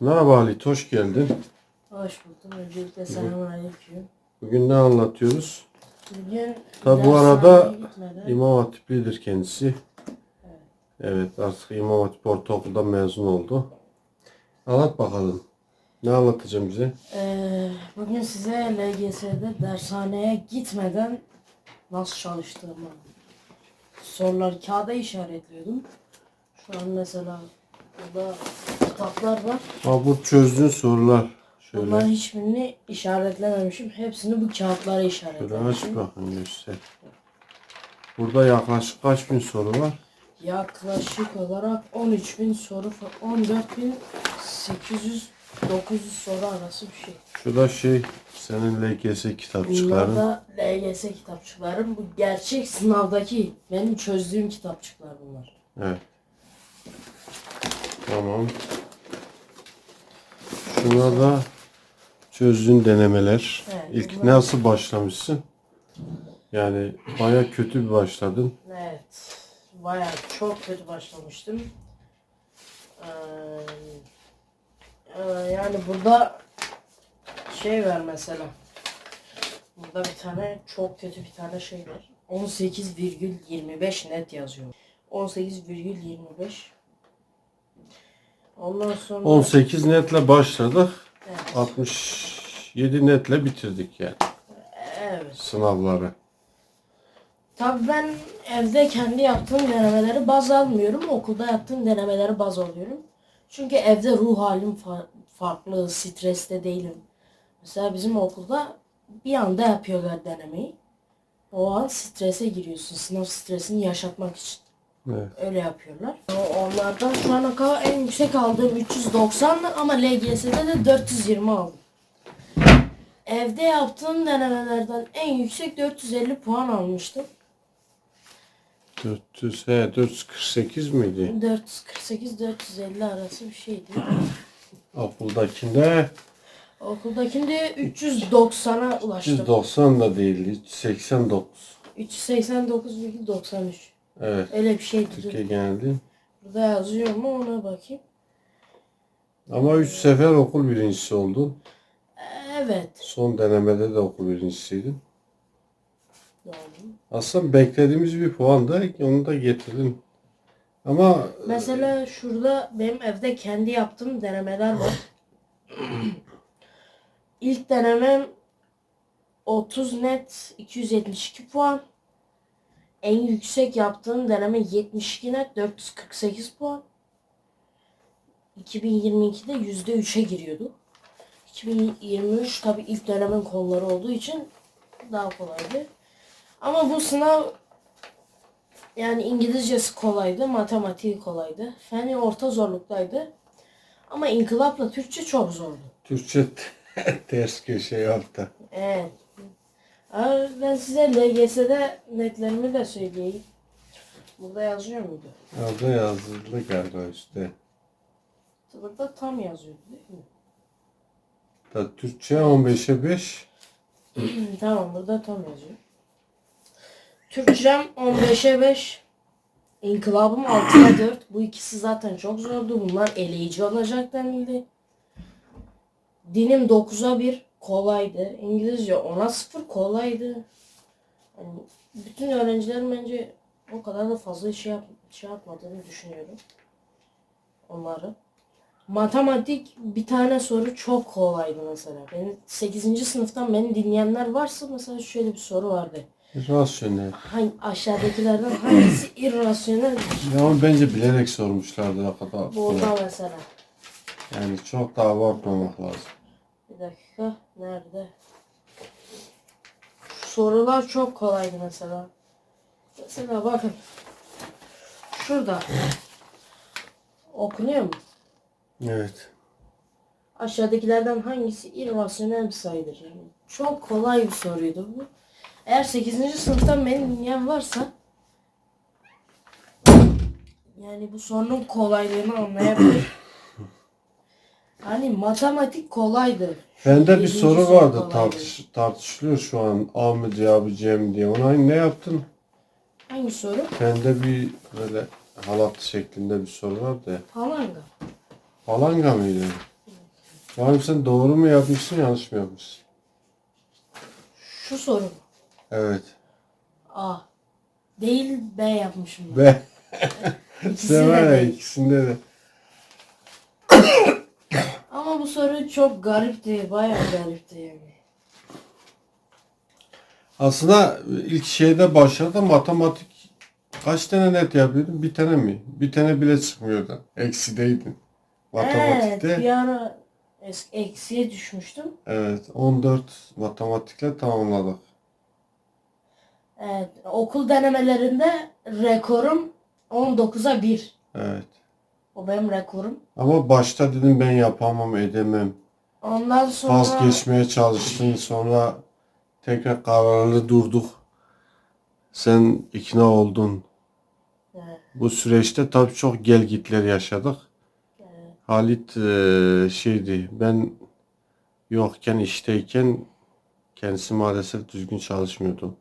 Merhaba Halit, hoş geldin. Hoş buldum. Öncelikle selamünaleyküm. Bugün ne anlatıyoruz? Bugün Tabi bu arada İmam Hatiplidir kendisi. Evet, artık İmam Hatip Ortaokul'dan mezun oldu. Anlat bakalım. Ne anlatacağım bize? Eee, bugün size LGS'de dershaneye gitmeden nasıl çalıştığımı soruları kağıda işaretliyordum. Şu an mesela burada kitaplar var. Ha, bu çözdüğün sorular. Şöyle, Bunların hiçbirini işaretlememişim. Hepsini bu kağıtlara şöyle aç bakın göster. Burada yaklaşık kaç bin soru var? Yaklaşık olarak 13.000 soru, fa- 14.800 900 soru arası bir şey. Şurada şey, senin LGS Bunlar kitapçıkların. da LGS kitapçıklarım. Bu gerçek sınavdaki benim çözdüğüm kitapçıklar bunlar. Evet. Tamam. Şuna da çözdüğün denemeler. Evet, İlk bunlar- nasıl başlamışsın? Yani baya kötü bir başladın. Evet. Bayağı çok kötü başlamıştım. Ee, e, yani burada şey var mesela. Burada bir tane çok kötü bir tane şey var. 18,25 net yazıyor. 18,25 Ondan sonra 18 netle başladık. Evet. 67 netle bitirdik yani Evet. sınavları. Tabii ben evde kendi yaptığım denemeleri baz almıyorum. Okulda yaptığım denemeleri baz alıyorum. Çünkü evde ruh halim fa- farklı, streste değilim. Mesela bizim okulda bir anda yapıyorlar denemeyi. O an strese giriyorsun. Sınav stresini yaşatmak için. Evet. Öyle yapıyorlar. Onlardan şu ana kadar en yüksek aldığım 390 ama LGS'de de 420 aldım. Evde yaptığım denemelerden en yüksek 450 puan almıştım. 400, he 448 miydi? 448-450 arası bir şeydi. Okuldakinde Okuldakinde 390'a ulaştım. 190 da değildi. 89. 389,93. Evet. Öyle bir şeydi. Türkiye geneldi. Burada yazıyor mu ona bakayım. Ama 3 sefer okul birincisi oldun. Evet. Son denemede de okul birincisiydin. Doğru. Aslında beklediğimiz bir puan da onu da getirdin. Ama Mesela şurada benim evde kendi yaptığım denemeler var. İlk denemem 30 net 272 puan. En yüksek yaptığım deneme 72 net 448 puan. 2022'de %3'e giriyordu. 2023 tabi ilk dönemin konuları olduğu için daha kolaydı. Ama bu sınav yani İngilizcesi kolaydı, matematiği kolaydı. Feni orta zorluktaydı. Ama inkılapla Türkçe çok zordu. Türkçe ters köşe yaptı. Evet. Abi ben size LGS'de netlerimi de söyleyeyim. Burada yazıyor muydu? Orada yazılı galiba üstte. Burada tam yazıyordu değil mi? Da Türkçe 15'e 5. tamam burada tam yazıyor. Türkçem 15'e 5. İnkılabım 6'ya 4. Bu ikisi zaten çok zordu. Bunlar eleyici olacak denildi. Dinim 9'a 1 kolaydı. İngilizce 10'a 0 kolaydı. Yani bütün öğrencilerin bence o kadar da fazla şey, yap şey yapmadığını düşünüyorum. Onları. Matematik bir tane soru çok kolaydı mesela. Benim 8. sınıftan beni dinleyenler varsa mesela şöyle bir soru vardı. Rasyonel. Hangi, aşağıdakilerden hangisi irrasyonel? Ya ama bence bilerek sormuşlardı ne kadar. Burada mesela. Yani çok da abartmamak lazım. Bir dakika. Nerede? Sorular çok kolaydı mesela. Mesela bakın. Şurada. Okunuyor mu? Evet. Aşağıdakilerden hangisi irrasyonel bir sayıdır? Yani çok kolay bir soruydu bu. Eğer 8. sınıftan beni dinleyen varsa yani bu sorunun kolaylığını anlayabilir. Hani matematik kolaydı. Şu Bende bir soru vardı kolaydı. tartış, tartışılıyor şu an A mı cevabı C mi diye. Ona ne yaptın? Hangi soru? Bende bir böyle halat şeklinde bir soru vardı ya. Falanga. Falanga mıydı? Var sen doğru mu yapmışsın yanlış mı yapmışsın? Şu soru mu? Evet. A. Değil B yapmışım. ben. İkisi sen var ya değil. ikisinde de. Ama bu soru çok garipti. Bayağı garipti yani. Aslında ilk şeyde başlarda matematik kaç tane net yapıyordun? Bir tane mi? Bir tane bile çıkmıyordu. Eksideydin. Matematikte. Evet bir ara es- eksiye düşmüştüm. Evet, 14 matematikle tamamladık. Evet, okul denemelerinde rekorum 19'a 1. Evet. O benim rekorum. Ama başta dedim ben yapamam, edemem. Ondan sonra Vazgeçmeye çalıştın, sonra tekrar kararlı durduk. Sen ikna oldun. Evet. Bu süreçte tabii çok gelgitler yaşadık. Halit eee, şeydi, ben yokken, işteyken kendisi maalesef düzgün çalışmıyordu.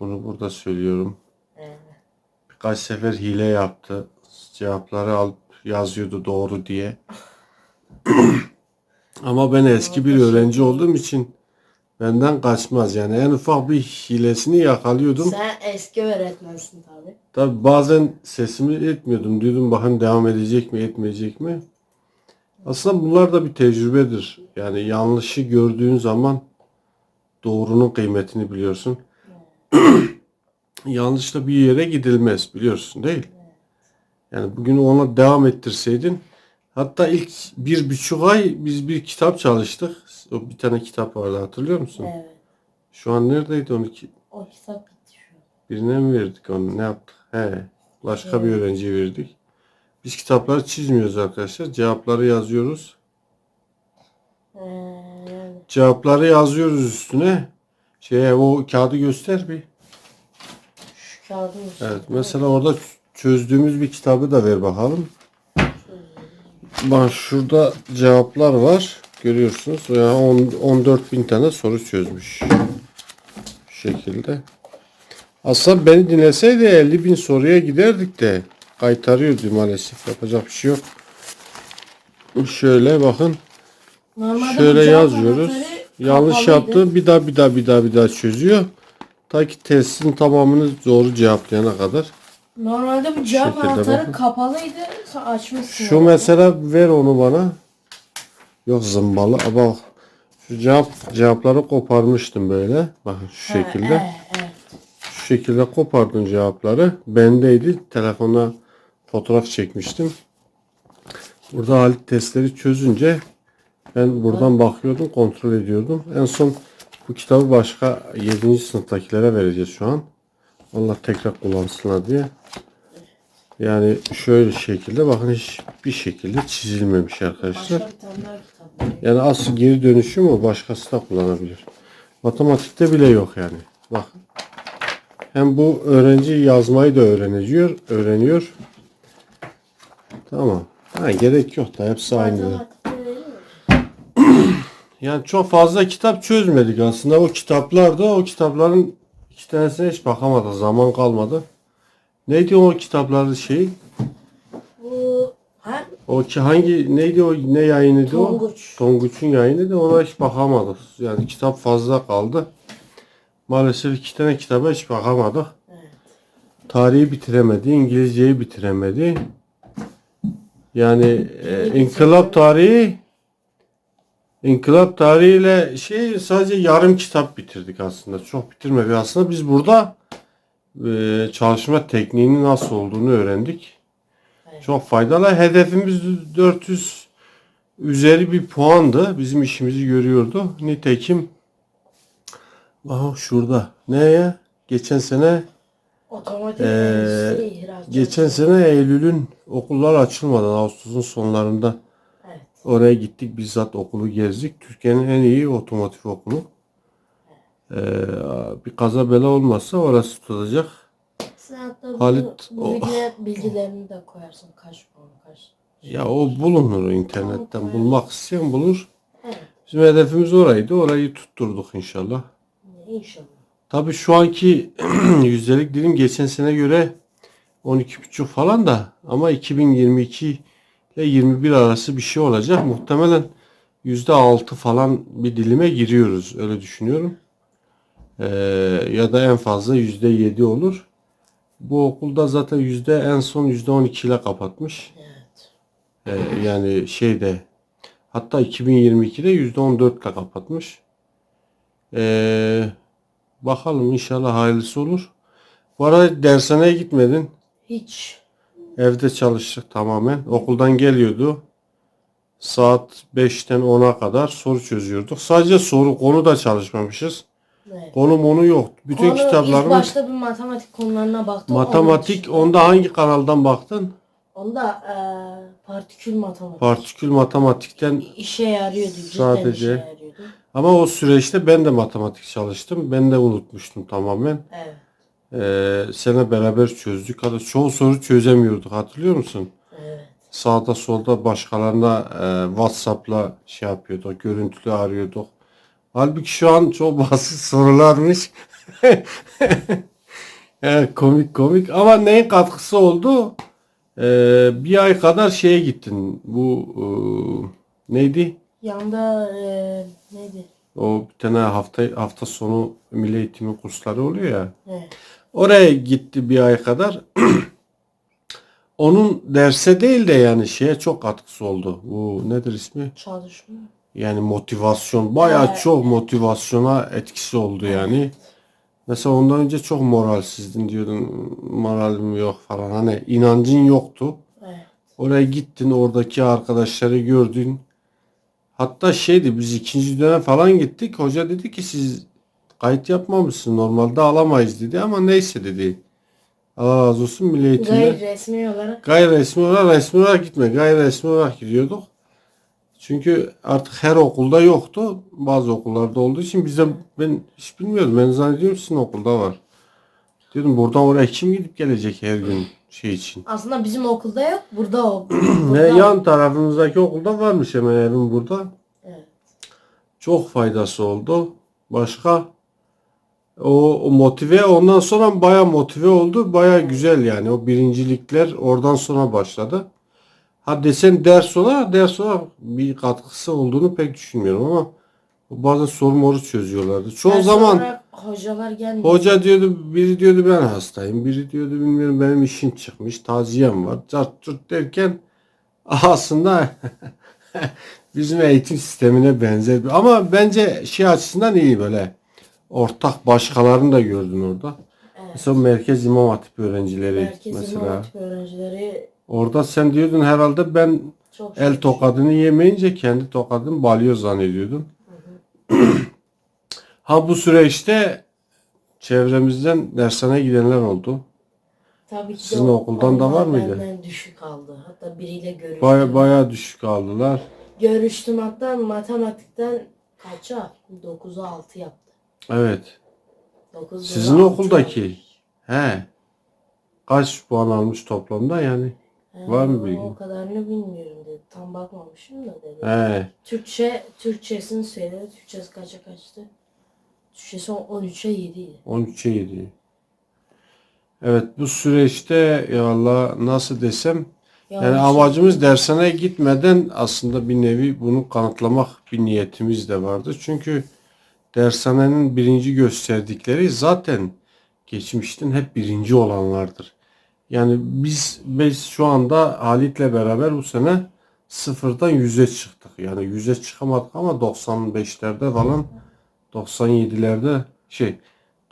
Bunu burada söylüyorum. Evet. Birkaç sefer hile yaptı. Cevapları alıp yazıyordu doğru diye. Ama ben eski bir öğrenci olduğum için benden kaçmaz. Yani en ufak bir hilesini yakalıyordum. sen eski öğretmensin tabi. Tabi bazen sesimi etmiyordum. Diyordum bakın devam edecek mi etmeyecek mi? Aslında bunlar da bir tecrübedir. Yani yanlışı gördüğün zaman doğrunun kıymetini biliyorsun. Yanlışla bir yere gidilmez biliyorsun değil. Yani bugün ona devam ettirseydin hatta ilk bir buçuk ay biz bir kitap çalıştık. O bir tane kitap vardı hatırlıyor musun? Evet. Şu an neredeydi onu ki? O kitap bitti şu an. Birine mi verdik onu? Ne yaptık? He. Başka bir öğrenciye verdik. Biz kitapları çizmiyoruz arkadaşlar. Cevapları yazıyoruz. Yani Cevapları yazıyoruz üstüne. Şeye o kağıdı göster bir. şu kağıdın üstünde. Evet. Mesela orada çözdüğümüz bir kitabı da ver bakalım. Bak şurada cevaplar var. Görüyorsunuz. Yani 10 14 bin tane soru çözmüş. Şu şekilde. Aslında beni dinleseydi 50 bin soruya giderdik de kaytarıyordu maalesef. Yapacak bir şey yok. Şöyle bakın. Normalde bu Şöyle yazıyoruz. Yanlış yaptı. Bir daha bir daha bir daha bir daha çözüyor. Ta ki testin tamamını doğru cevaplayana kadar. Normalde bu cevap şekilde anahtarı bakın. kapalıydı. Sen açmışsın. Şu yani. mesela ver onu bana. Yok zımbalı bak, şu cevap cevapları koparmıştım böyle. Bakın şu Ha, şekilde. Evet, evet. Şu şekilde kopardım cevapları. Bendeydi. Telefona fotoğraf çekmiştim. Burada Halit testleri çözünce ben buradan bakıyordum, kontrol ediyordum. En son bu kitabı başka 7. sınıftakilere vereceğiz şu an. Onlar tekrar kullansınlar diye. Yani şöyle şekilde bakın hiçbir şekilde çizilmemiş arkadaşlar. Yani asıl geri dönüşüm o başkası da kullanabilir. Matematikte bile yok yani. Bakın. Hem bu öğrenci yazmayı da öğreniyor, öğreniyor. Tamam. Ha, gerek yok da hepsi aynı. Yani çok fazla kitap çözmedik aslında. O kitaplarda o kitapların iki tanesine hiç bakamadık. Zaman kalmadı. Neydi o kitapların şeyi? Bu ha? O ki hangi neydi o ne yayınıydı o? Tonguç. Tonguç'un yayınıydı ona hiç bakamadık. Yani kitap fazla kaldı. Maalesef iki tane kitaba hiç bakamadık. Evet. Tarihi bitiremedi, İngilizceyi bitiremedi. Yani e, inkılap tarihi İnkılap tarihiyle şey sadece yarım kitap bitirdik aslında. Çok bitirmedik aslında. Biz burada e, çalışma tekniğinin nasıl olduğunu öğrendik. Evet. Çok faydalı. Hedefimiz 400 üzeri bir puandı. Bizim işimizi görüyordu. Nitekim Aha şurada. Neye? Geçen sene Otomotiv endüstri ihracatı. geçen sene Eylül'ün okullar açılmadan Ağustos'un sonlarında. Oraya gittik. Bizzat okulu gezdik. Türkiye'nin en iyi otomotiv okulu. Ee, bir kaza bela olmazsa orası tutacak. Sen hatta Halit, bu bilgilerini de koyarsın. Kaç puan kaç. Ya o bulunur internetten. Bulmak isteyen bulur. Evet. Bizim hedefimiz oraydı. Orayı tutturduk inşallah. İnşallah. Tabii şu anki yüzdelik dilim geçen sene göre 12,5 falan da ama 2022 ile 21 arası bir şey olacak. Muhtemelen yüzde altı falan bir dilime giriyoruz. Öyle düşünüyorum. Ee, ya da en fazla yüzde yedi olur. Bu okulda zaten yüzde en son yüzde on iki ile kapatmış. Evet. Ee, yani şeyde hatta 2022'de yüzde on dörtle kapatmış. Ee, bakalım inşallah hayırlısı olur. Bu arada dershaneye gitmedin. Hiç. Evde çalıştık tamamen. Okuldan geliyordu. Saat 5'ten 10'a kadar soru çözüyorduk. Sadece soru konu da çalışmamışız. Evet. Konu monu yok. Bütün Konu ilk kitaplarımız başta bir matematik konularına baktım. matematik. Onun Onda hangi kanaldan baktın? Onda eee partikül matematik. Partikül matematikten işe yarıyordu. Cidden Sadece- işe yarıyordu. ama o süreçte ben de matematik çalıştım. Ben de unutmuştum tamamen. Evet. Ee, sene beraber çözdük. Hatta çoğu soru çözemiyorduk. Hatırlıyor musun? Evet. Sağda solda başkalarına e, WhatsApp'la şey yapıyorduk, görüntülü arıyorduk. Halbuki şu an çok basit sorularmış. Evet, komik komik ama neyin katkısı oldu? Ee, bir ay kadar şeye gittin. Bu e, neydi? Yanda eee neydi? O bir tane hafta hafta sonu milli eğitimi kursları oluyor ya. Evet. Oraya gitti bir ay kadar. Onun derse değil de yani şeye çok katkısı oldu. Bu nedir ismi? Çalışma. Yani motivasyon. Bayağı Evet. çok motivasyona etkisi oldu yani. Mesela ondan önce çok moralsizdin diyordun. Moralim yok falan. Hani inancın yoktu. Evet. Oraya gittin oradaki arkadaşları gördün. Hatta şeydi biz ikinci dönem falan gittik. Hoca dedi ki siz kayıt yapmamışsınız. Normalde alamayız dedi ama neyse dedi. Allah razı olsun milli eğitimde. Gayri resmi olarak Gayri resmi olarak resmi olarak gitme. Gayri resmi olarak gidiyorduk. Çünkü artık her okulda yoktu. Bazı okullarda olduğu için bize ben hiç bilmiyordum. Ben zannediyorum sizin okulda var. Diyordum buradan oraya kim gidip gelecek her gün şey için. aslında bizim okulda yok. Burada o. Ne yan tarafımızdaki okulda varmış hemen evim burada. Evet. Çok faydası oldu. Başka o, o motive ondan sonra baya motive oldu. Baya güzel yani. O birincilikler oradan sonra başladı. Ha desen ders olarak ders olarak bir katkısı olduğunu pek düşünmüyorum ama bazen soru moru çözüyorlardı. Çoğu Ders zaman hocalar gelmiyor. Hoca diyordu, biri diyordu ben hastayım, biri diyordu bilmiyorum benim işim çıkmış, taziyem var, cart curt derken aslında bizim eğitim sistemine benzer. bir- Ama bence şey açısından iyi böyle. Ortak başkalarını da gördün orada. Evet. Mesela Merkez İmam Hatip öğrencileri Merkez mesela. İmam Hatip öğrencileri Orada sen diyordun herhalde ben çok el tokadını yemeyince kendi tokadını balıyor zannediyordun. ha bu süreçte çevremizden dershaneye gidenler oldu. Tabii ki de Sizin o- okuldan da onlar var mıydı? Benden düşük aldı. Hatta biriyle görüştüm. Baya baya düşük aldılar. Görüştüm hatta matematikten kaça? 9'a 6 yaptı. Evet. 9 Sizin okuldaki. He. Kaç puan almış toplamda yani? var mı bilgin? O kadarını bilmiyorum dedi. Tam bakmamışım da dedi. He. Türkçe, Türkçesini söyledi. Türkçesi kaça kaçtı? Türkçesi 13'e 7 idi. 13'e 7. Evet bu süreçte ya Allah nasıl desem yani Yanlış amacımız dershaneye gitmeden aslında bir nevi bunu kanıtlamak bir niyetimiz de vardı. Çünkü dershanenin birinci gösterdikleri zaten geçmişten hep birinci olanlardır. Yani biz biz şu anda Halit'le beraber bu sene sıfırdan yüze çıktık. Yani yüze çıkamadık ama 95'lerde falan 97'lerde şey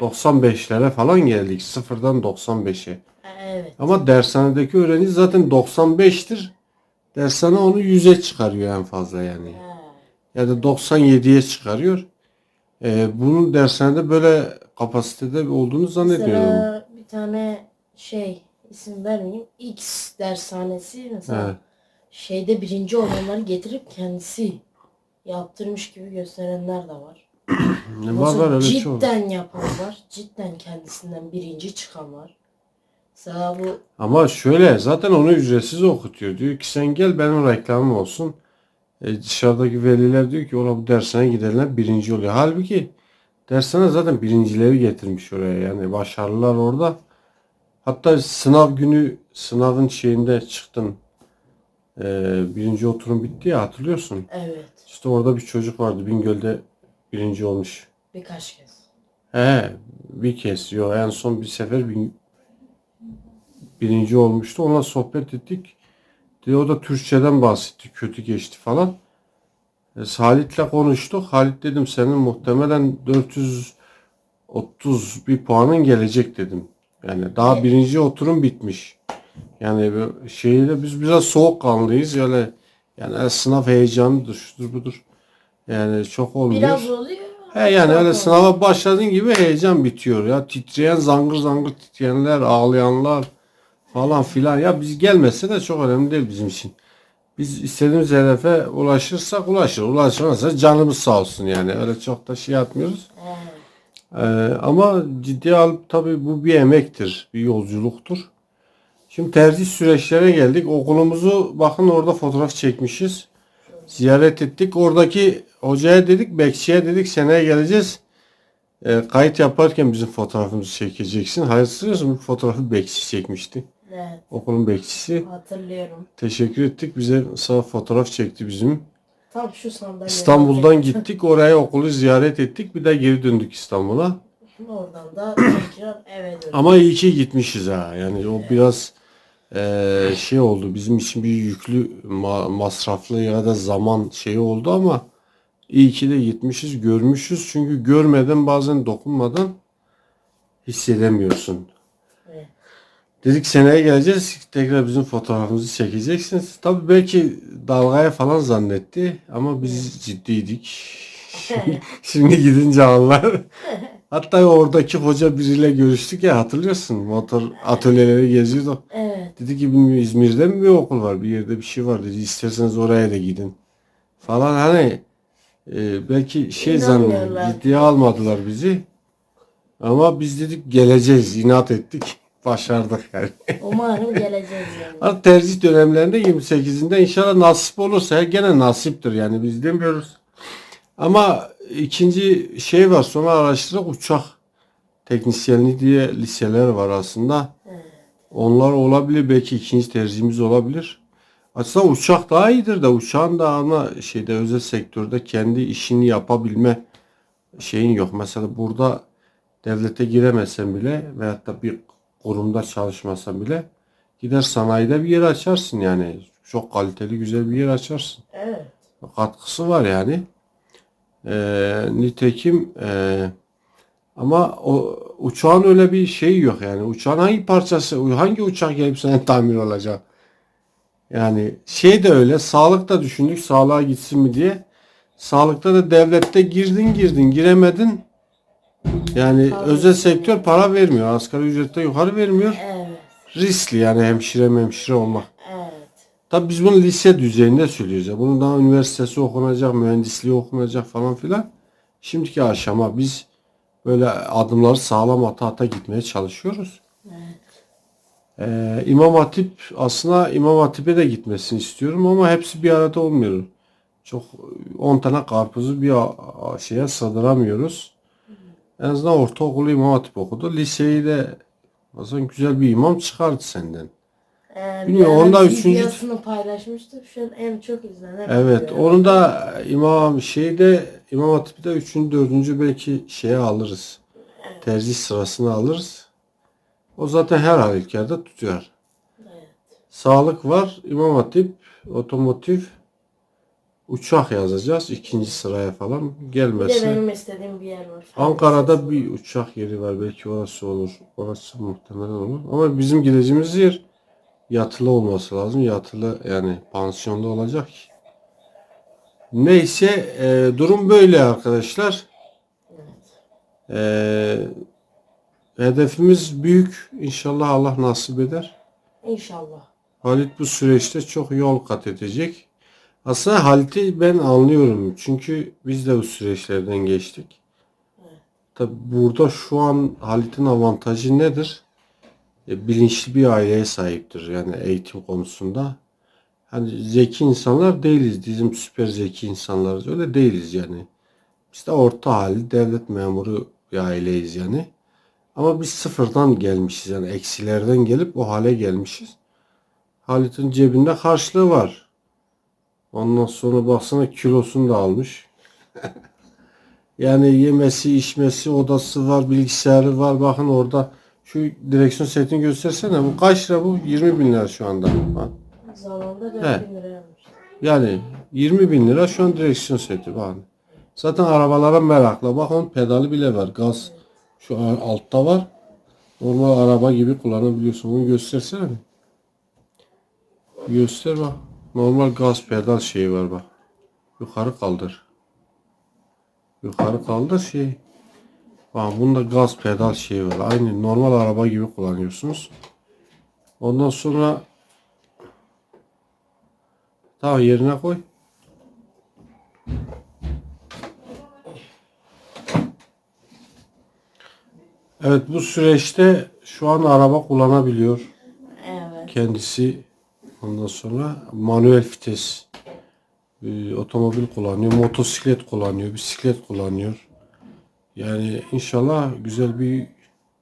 95'lere falan geldik. Sıfırdan 95'e. Evet. Ama dershanedeki öğrenci zaten 95'tir. Dershane onu 100'e çıkarıyor en fazla yani. Ya da 97'ye çıkarıyor. Ee, bunun dershanede böyle kapasitede olduğunu zannetmiyorum. Mesela bir tane şey isim vermeyeyim. X dershanesi mesela Evet. şeyde birinci olanları getirip kendisi yaptırmış gibi gösterenler de var. Ne var var öyle çok. cidden yapan var. Cidden kendisinden birinci çıkan var. Mesela bu Ama şöyle zaten onu ücretsiz okutuyor. Diyor ki sen gel benim reklamım olsun. E, dışarıdaki veliler diyor ki ola bu dersine gidenler birinci oluyor. Halbuki dershane zaten birincileri getirmiş oraya. Yani başarılılar orada. Hatta sınav günü sınavın şeyinde çıktın. Ee, birinci oturum bitti ya hatırlıyorsun. Evet. İşte orada bir çocuk vardı Bingöl'de birinci olmuş. Birkaç kez. He bir kez yok en son bir sefer bin- birinci olmuştu. Onunla sohbet ettik. Diye o da Türkçeden bahsetti. Kötü geçti falan. E, Halit'le konuştuk. Halit dedim senin muhtemelen 430 bir puanın gelecek dedim. Yani daha birinci oturum bitmiş. Yani şeyle biz biraz soğukkanlıyız. Yani yani sınav heyecanıdır, şudur budur. Yani çok olmuyor. Biraz oluyor. He yani öyle oluyor. sınava başladığın gibi heyecan bitiyor ya. Titreyen zangır zangır titreyenler, ağlayanlar falan filan. Ya biz gelmese de çok önemli değil bizim için. Biz istediğimiz hedefe ulaşırsak ulaşır. Ulaşamazsa canımız sağ olsun yani. Öyle çok da şey yapmıyoruz. Ee, ama ciddiye alıp tabii bu bir emektir, bir yolculuktur. Şimdi tercih süreçlerine geldik. Okulumuzu bakın orada fotoğraf çekmişiz. Ziyaret ettik. Oradaki hocaya dedik, bekçiye dedik seneye geleceğiz. Ee, kayıt yaparken bizim fotoğrafımızı çekeceksin. Hayırsız bu fotoğrafı bekçi çekmişti. Evet. Okulun bekçisi. Hatırlıyorum. Teşekkür ettik. Bize sağ fotoğraf çekti bizim. Tam şu sandalye. İstanbul'dan gittik. Oraya okulu ziyaret ettik. Bir de geri döndük İstanbul'a. Oradan da tekrar eve döndüm. Ama iyi ki gitmişiz ha. Yani o biraz eee, şey oldu. Bizim için bir yüklü ma- masraflı ya da zaman şeyi oldu ama iyi ki de gitmişiz, görmüşüz. Çünkü görmeden bazen dokunmadan hissedemiyorsun. Dedik seneye geleceğiz. Tekrar bizim fotoğrafımızı çekeceksiniz. Tabii belki dalgaya falan zannetti ama biz ciddiydik. Şimdi, gidince anlar. Hatta oradaki hoca biriyle görüştük ya hatırlıyorsun. Motor atölyeleri geziyorduk. Evet. Dedi ki bilmiyorum İzmir'de mi bir okul var? Bir yerde bir şey var dedi. İsterseniz oraya da gidin. Falan hani e, belki şey zannediyor. Ciddiye almadılar bizi. Ama biz dedik geleceğiz. inat ettik. Başardık yani. Umarım geleceğiz yani. Artık tercih dönemlerinde 28'inde inşallah nasip olursa gene nasiptir yani biz demiyoruz. Ama ikinci şey var sonra araştırarak uçak teknisyenliği diye liseler var aslında. Evet. Onlar olabilir belki ikinci tercihimiz olabilir. Aslında uçak daha iyidir de uçağın da ama şeyde özel sektörde kendi işini yapabilme şeyin yok. Mesela burada devlete giremesen bile veyahut da bir kurumda çalışmasan bile gider sanayide bir yer açarsın yani. Çok kaliteli güzel bir yer açarsın. Evet. Katkısı var yani. Ee, nitekim ee, ama o uçağın öyle bir şeyi yok yani. Uçağın hangi parçası, hangi uçak gelip sana tamir olacak? Yani şey de öyle, sağlık da düşündük, sağlığa gitsin mi diye. Sağlıkta da devlette girdin girdin, giremedin. Yani Para özel sektör para vermiyor. Asgari ücrette yukarı vermiyor. Evet. Riskli yani hemşire hemşire olmak. Evet. Tabii biz bunu lise düzeyinde söylüyoruz. ya. Bunun daha üniversitesi okunacak, mühendisliği okunacak falan filan. Şimdiki aşama biz böyle adımları sağlam ata ata gitmeye çalışıyoruz. Evet. Ee, İmam Hatip aslında İmam Hatip'e de gitmesini istiyorum ama hepsi bir arada olmuyor. Çok 10 tane karpuzu bir şeye sığdıramıyoruz. En azından ortaokulu İmam Hatip okudu. Liseyi de aslında güzel bir imam çıkardı senden. Ee, Bilmiyorum, ara onda üçüncü- videosunu paylaşmıştık. Şu an en çok izlenen Evet, video. onu da İmam şeyde İmam Hatip'te 3. 4. belki şeye alırız. Tercih sırasını alırız. O zaten her halükarda tutuyor. Evet. Sağlık var, İmam Hatip, otomotiv, uçak yazacağız ikinci sıraya falan Bir de gelmezse. benim istediğim bir yer var. Ankara'da bir uçak yeri var belki orası olur. Orası muhtemelen olur. Ama bizim gideceğimiz yer yatılı olması lazım. Yatılı yani pansiyonda olacak. ki. Neyse e, durum böyle arkadaşlar. Evet. E, hedefimiz büyük. İnşallah Allah nasip eder. İnşallah. Halit bu süreçte çok yol kat edecek. Aslında Halit'i ben anlıyorum. Çünkü biz de bu süreçlerden geçtik. Tabi burada şu an Halit'in avantajı nedir? E, bilinçli bir aileye sahiptir. Yani eğitim konusunda. Hani zeki insanlar değiliz. Bizim süper zeki insanlarız. Öyle değiliz yani. Biz de orta hali devlet memuru bir aileyiz yani. Ama biz sıfırdan gelmişiz yani eksilerden gelip o hale gelmişiz. Halit'in cebinde harçlığı var. Ondan sonra baksana kilosunu da almış. yani yemesi, içmesi, odası var, bilgisayarı var. Bakın orada şu direksiyon setini göstersene. Bu kaç lira bu? 20 bin lira şu anda. Bak. Zamanında 4 He. bin lira. Yani 20 bin lira şu an direksiyon seti bakın. Zaten arabalara merakla. Bakın pedalı bile var. Gaz şu an altta var. Normal araba gibi kullanabiliyorsun. Bunu göstersene. Göster bak. Normal gaz pedal şeyi var bak. Yukarı kaldır. Yukarı kaldır şey. Bak bunda gaz pedal şeyi var. Aynı normal araba gibi kullanıyorsunuz. Ondan sonra Tamam yerine koy. Evet bu süreçte şu an araba kullanabiliyor Evet. kendisi. Ondan sonra manuel vites e, otomobil kullanıyor, motosiklet kullanıyor, bisiklet kullanıyor. Yani inşallah güzel bir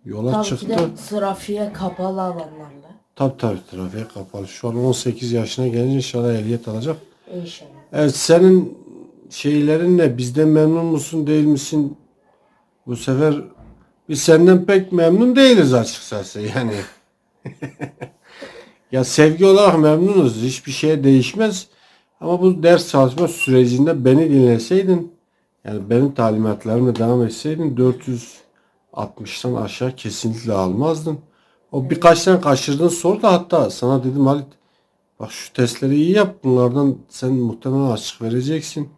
yola Tabii çıktı. de trafiğe kapalı alanlarla. Tabii tabii trafiğe kapalı. Şu an 18 yaşına gelince inşallah ehliyet alacak. İnşallah. Evet senin şeylerin ne? Bizden memnun musun değil misin? Bu sefer biz senden pek memnun değiliz açıkçası yani. ya sevgi olarak memnunuz. Hiçbir şeye değişmez. Ama bu ders çalışma sürecinde beni dinleseydin yani benim talimatlarımla devam etseydin 460'tan aşağı kesinlikle almazdın. O birkaç tane kaçırdığın soru da hatta sana dedim Halit Bak şu testleri iyi yap. Bunlardan sen muhtemelen açık vereceksin.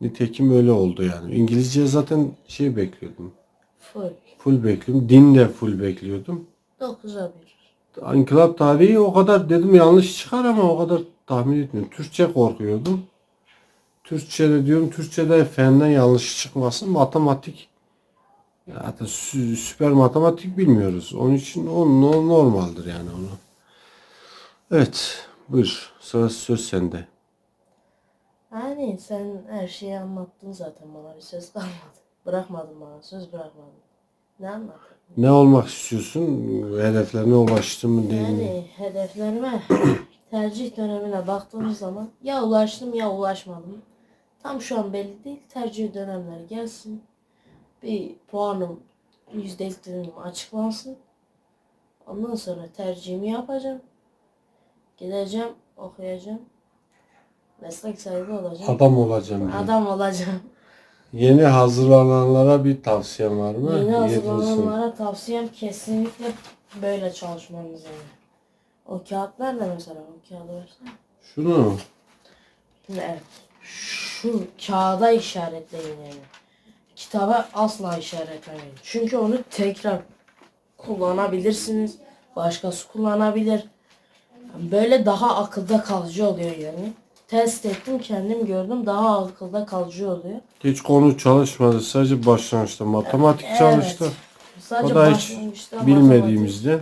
Nitekim öyle oldu yani. İngilizce zaten şey bekliyordum. Full. Full bekliyordum. Din de full bekliyordum. 9'a 1. İnkılap tarihi o kadar dedim yanlış çıkar ama o kadar tahmin etmiyorum. Türkçe korkuyordum. Türkçe'de diyorum Türkçe'de fenden yanlış çıkmasın. Matematik Hatta sü- süper matematik bilmiyoruz. Onun için o no- normaldir yani onu. Evet. Buyur. Sıra söz sende. Yani sen her şeyi anlattın zaten bana bir söz kalmadı. Bırakmadın bana söz bırakmadın. Ne anlattın? Ne olmak istiyorsun? Hedeflerine ulaştın mı değil mi? Yani hedeflerime tercih dönemine baktığımız zaman ya ulaştım ya ulaşmadım. Tam şu an belli değil. Tercih dönemleri gelsin. Bir puanım yüzdelik dilimim açıklansın. Ondan sonra tercihimi yapacağım. Gideceğim, okuyacağım. Meslek sahibi olacağım. Adam olacağım. diyor. Adam olacağım. Yeni hazırlananlara bir tavsiyem var mı? Yeni hazırlananlara tavsiyem kesinlikle böyle çalışmanız yani. O kağıt nerede mesela? O kağıdı versene. Şunu mu? Evet. Şu kağıda işaretleyin yani. Kitaba asla işaretlemeyin. Çünkü onu tekrar kullanabilirsiniz. Başkası kullanabilir. Böyle daha akılda kalıcı oluyor yani. Test ettim kendim gördüm daha akılda kalıcı oluyor. Hiç konu çalışmadı. Sadece başlangıçta matematik çalıştı. Sadece O da hiç matematik. bilmediğimizden.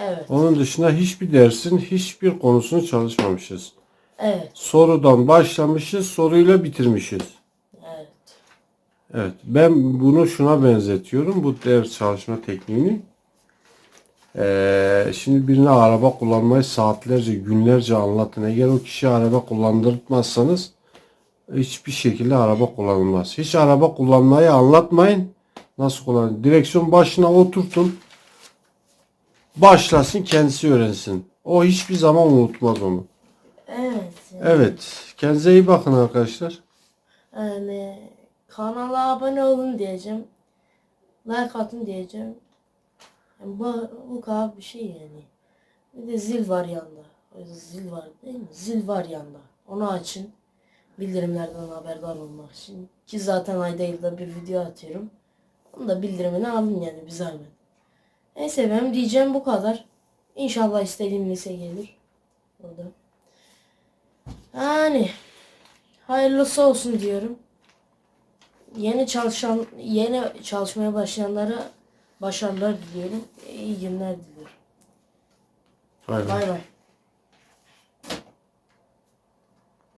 Evet. Onun dışında hiçbir dersin hiçbir konusunu çalışmamışız. Evet. Sorudan başlamışız, soruyla bitirmişiz. Evet. Evet, ben bunu şuna benzetiyorum, bu ders çalışma tekniğini. Ee, şimdi birine araba kullanmayı saatlerce, günlerce anlatın. Eğer o kişi araba kullandırmazsanız hiçbir şekilde araba kullanılmaz. Hiç araba kullanmayı anlatmayın. Nasıl kullan? Direksiyon başına oturtun. Başlasın, kendisi öğrensin. O hiçbir zaman unutmaz onu. Evet. Evet, kendinize iyi bakın arkadaşlar. Yani kanala abone olun diyeceğim. Like atın diyeceğim. Yani kadar bir şey yani. Bir de zil var yanda. Zil var değil mi? Zil var yanda. Onu açın. Bildirimlerden haberdar olmak için. Ki zaten ayda yılda bir video atıyorum. Onu da bildirimini alın yani bir zahmet. Neyse benim diyeceğim bu kadar. İnşallah istediğim lise gelir. Orada. Yani hayırlısı olsun diyorum. Yeni çalışan, yeni çalışmaya başlayanlara başarılar diliyorum. İyi günler diliyorum. Bay bay. Bay bay.